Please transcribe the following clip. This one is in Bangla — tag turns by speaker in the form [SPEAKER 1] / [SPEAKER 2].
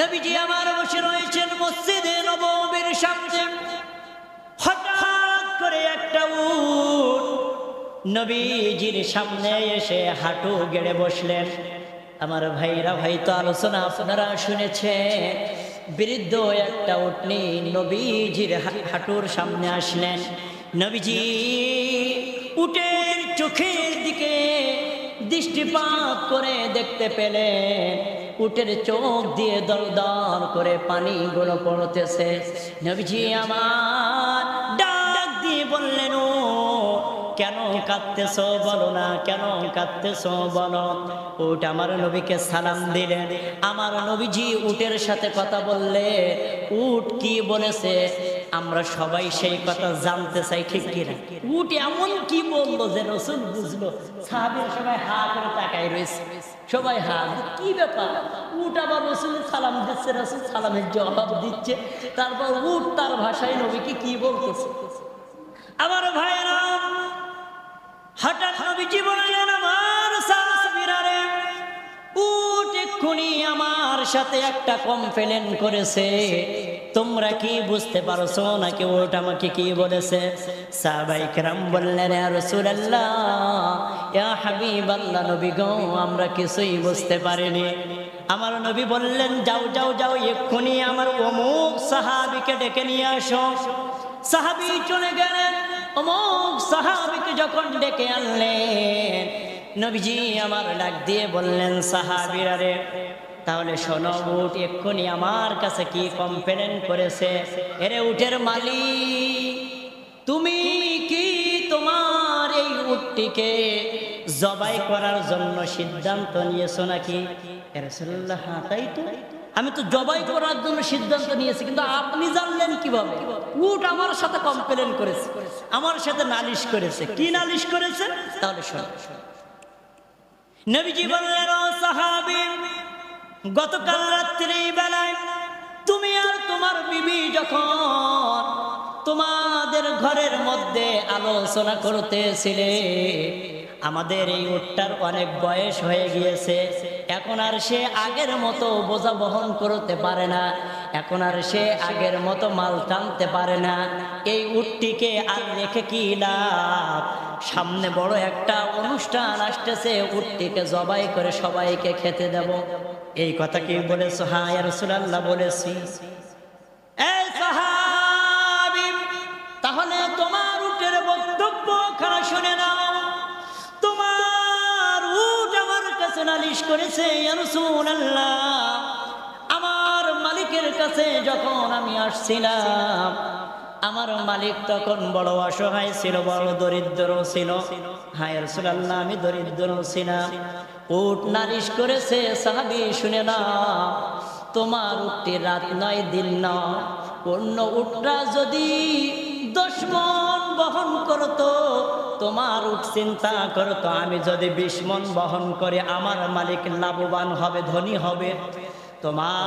[SPEAKER 1] নবীজি আমার বসে রয়েছেন মসজিদে নববীর সামনে। হঠাৎ করে একটা উট নবীজির সামনে এসে হাঁটু গেড়ে বসলেন। আমার ভাইরা ভাই তো আলোচনা আপনারা শুনেছেন। বৃদ্ধ একটা উটনি নবীজির হাঁটুর সামনে আসলেন। নবীজি উটের চোখের দিকে দৃষ্টিপাত করে দেখতে পেলেন উটের চোখ দিয়ে দল করে পানিগুলো পড়তেছে। নবীজি আমার ডাক দিয়ে বললেন, ও, কেন কাঁদতেছ বলো না, কেন কাঁদতেছ বলো? উট আমার নবীকে সালাম দিলেন। আমার নবীজি উটের সাথে কথা বললে, উট কি বলেছে? আমরা সবাই সেই কথা জানতে চাই, ঠিক কিনা? উট এমন কি বলল যে রসুল বুঝলো? সাহাবির সবাই হা করে তাকাই রয়েছে। সবাই হা কি ব্যাপার? উট আবার রসুল সালাম দিচ্ছে, রসুল সালামের জবাব দিচ্ছে। তারপর উট তার ভাষায় নবীকে কি বলতেছে? আমার ভাইরা হঠাৎ নবীজি বললেন, আমার সাহাবীরা রে উট এক্ষুনি আমার সাথে একটা কমপ্লেন করেছে। তোমরা কি বুঝতে পারছ নাকি ওটা আমাকে কি বলেছে? সাহাবাই কেরাম বললেন রাসূলুল্লাহ, ইয়া হাবিবাল্লাহ, নবী গো, আমরা কিছুই বুঝতে পারিনি। আমার নবী বললেন, যাও যাও যাও, এক্ষুনি আমার অমুক সাহাবিকে ডেকে নিয়ে আসো। সাহাবি চলে গেলেন। অমুক সাহাবিকে যখন ডেকে আনলেন, নবীজি আমার ডাক দিয়ে বললেন, সাহাবিরা রে তাহলে শোনো উঠ এক্ষুনি আমার কাছে কি কমপ্লেন করেছে? এরে উঠের মালিক, তুমি কি তোমার এই উটটিকে জবাই করার জন্য সিদ্ধান্ত নিয়েছো নাকি? হ্যাঁ তাই তো। আমি তো জবাই করার জন্য সিদ্ধান্ত নিয়েছি, কিন্তু আপনি জানলেন কীভাবে? উট আমার সাথে কমপ্লেন করেছে, আমার সাথে নালিশ করেছে। কি নালিশ করেছে? তাহলে শোনো। নবীজি বললেন সাহাবী গতকাল রাত্রি বেলায় তুমি আর তোমার বিবি যখন তোমাদের ঘরের মধ্যে আলোচনা করতেছিলে, আমাদের এই উটটার অনেক বয়স হয়ে গিয়েছে। এখন আর সে আগের মতো বোঝা বহন করতে পারে না। এখন আর সে আগের মতো মাল টানতে পারে না। এই উটটিকে আর রেখে কি লাভ? সামনে বড় একটা অনুষ্ঠান আসতেছে উটটিকে জবাই করে সবাইকে খেতে দেব। এই কথা কি বলেছ হ্যাঁ রসুলাল্লাহ বলেছি? তাহলে তোমার উটের বক্তব্য খারাপ শুনে নাও। তোমার উট আমার কাছে নালিশ করেছে আমার মালিকের কাছে যখন আমি আসছিলাম আমার মালিক তখন বড় অসহায় ছিল, বড় দরিদ্র ছিল। হায় রাসূলুল্লাহ, আমি দরিদ্র ছিলাম। উট নালিশ করেছে, সাহাবী, শুনে না তোমার উটটি রাত নয়, দিন নয়। অন্য উটরা যদি দশ মন বহন করতো, তোমার উট চিন্তা করতো, আমি যদি বিশ মন বহন করে, আমার মালিক লাভবান হবে, ধনী হবে। তোমার